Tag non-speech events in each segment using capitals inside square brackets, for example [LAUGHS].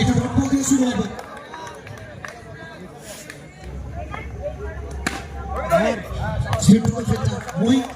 এটা ডট দিয়ে শুরু হবে স্লিপ বল ফিল্টার মোহিত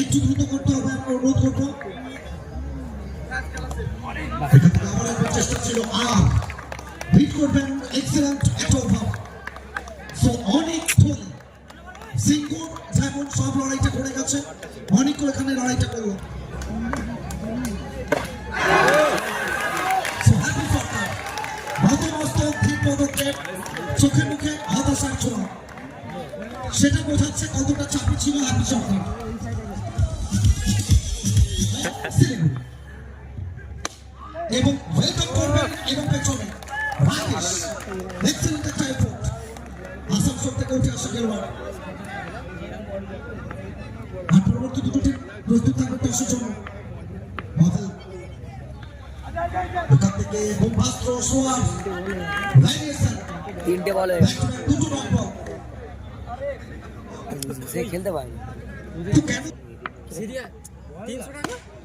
একটু দ্রুত করতে হবে, আমরা অনুরোধ করব। চেষ্টা ছিল আর। হিট করবেন এক্সেলেন্ট একটা সো অনেক থলি সিঙ্গুর যেমন সব লড়াইটা করে গেছে। অনেকও এখানে লড়াইটা করল। চোখে মুখে হতাশার ছোঁয়া। সেটা বোঝাচ্ছে কতটা চাপে ছিল হ্যাপি সরকার। এবং ওয়েলকাম করবেন এবং পেছনে রাকেশ এক্সেলেন্ট একটা এফোর্ট আসানসোল থেকে উঠে আসা খেলোয়াড় আর পরবর্তী দুটো টিম প্রস্তুত থাকবে টসের জন্য বাদল এখান থেকে বোমবাস্ত্র সোয়ার ভ্যারিয়েশন তিনটে বলে দুটো ডট সে খেলতে পারে তো কেন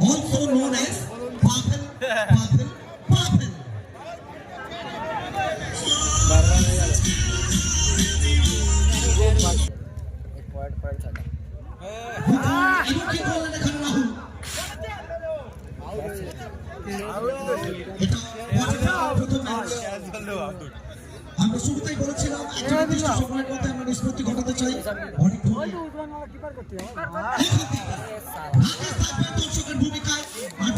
Also known as Papel, Papel, Papel. एक पॉइंट पॉइंट था আমরা শুরুতেই বলেছিলাম একটা সময়ের মধ্যে আমরা নিষ্পত্তি ঘটাতে চাই অনেক দর্শকের ভূমিকায় আর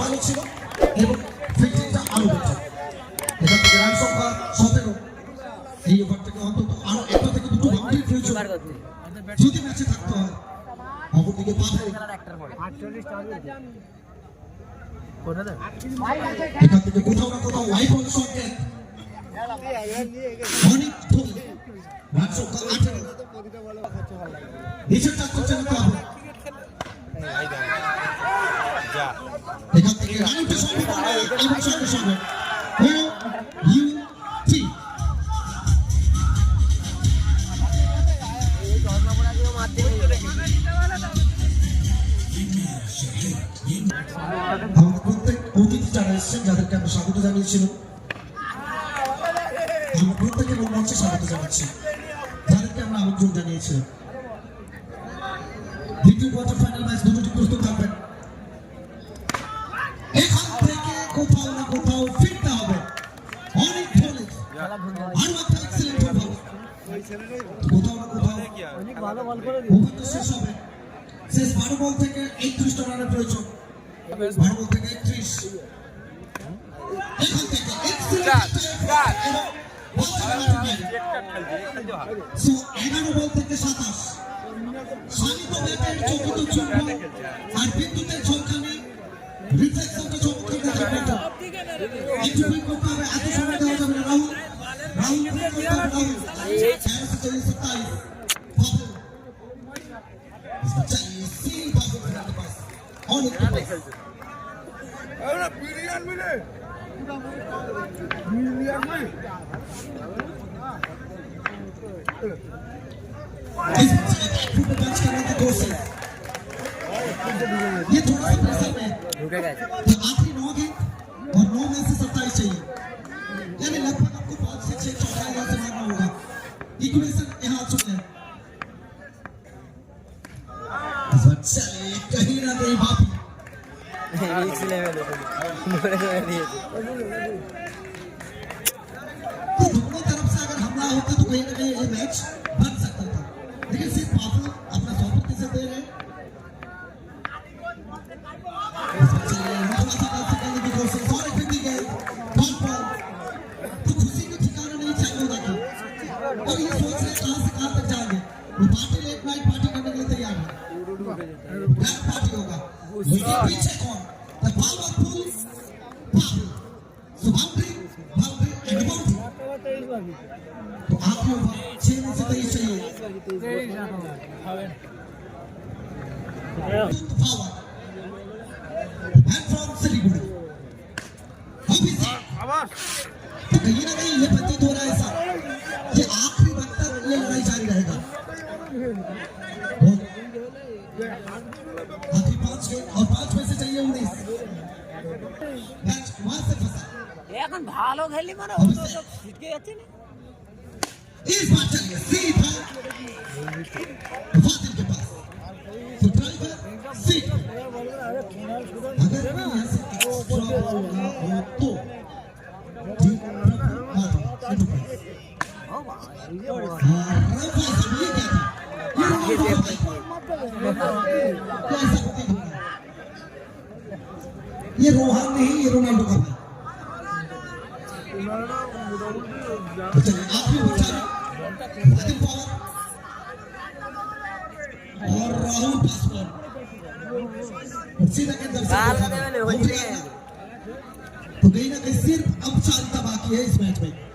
ভালো ছিল এবং ফিল্ডিংটা বেটার এখান থেকে রান সংখ্যা সতেরো এই ওভার থেকে অন্তত আরও একটা থেকে দুটো বাউন্ডারি প্রয়োজন যদি ম্যাচে থাকতে হয় অপরদিকে পাবে এখান থেকে কোথাও না কোথাও ওয়াইড বল সংকেত অনেক ধোনি রান সংখ্যা আঠেরো নিচের চারটে চালাতে হবে যা এখান থেকে এসেছেন, যাদেরকে আমরা স্বাগত জানিয়েছিলাম, আমরা প্রত্যেকে মঞ্চে স্বাগত জানাচ্ছি। যাদেরকে আমরা আমন্ত্রণ জানিয়েছিলাম। দ্বিতীয় কোয়ার্টার ফাইনাল ম্যাচ দুটোটি প্রস্তুত থাকবেন। কোথাও না কোথাও কি শেষ হবে। শেষ বারো বল থেকে একত্রিশটা রানের প্রয়োজন। বারো বল থেকে একত্রিশ। এগারো বল থেকে সাতাশ। শানিত ব্যাটের চকিত চুম্বন আর বিদ্যুতের ঝলকানি রিফ্লেকশনটা চমৎকার দেখার মতো একটু ব্রেক করতে হবে এত সময় ये थोड़ा सा प्रेशर में ঢুকে [LAUGHS] [LAUGHS] इस कहीं ना कहीं बाप दोनों तरफ़ से अगर हमला होता तो कहीं ना कहीं ये मैच बन सकता था लेकिन सिर्फ़ बापू अपना सौ प्रतिशत दे रहे हैं We can be check on the powerful power. So boundary, boundary and boundary. तो आप लोग छह में से तेईस चाहिए forward and from Siliguri. How is it? तो कहीं ना कहीं ये प्रतीत हो रहा है सर कि आखिरी वक्त तक ये लड़ाई जारी रहेगा এখন ভালো খেলি মানে ও তো ছিটকে যাচ্ছে না इस बार चलिए सीधा फातिल के पास तो ड्राइवर सीट अगर मैं यहाँ से एक्स्ट्रा बॉल ना हो तो ठीक हाँ जी हाँ रफा साहब ये क्या था ये रफा कैसा प्रतीक हो रहा है ये रोहान नहीं ये रोनाल्डो का भाई। तो चलिए आप भी और राहुल पासवान सीधा के। तो कहीं ना कहीं सिर्फ़ अब चालता बाकी है इस मैच में।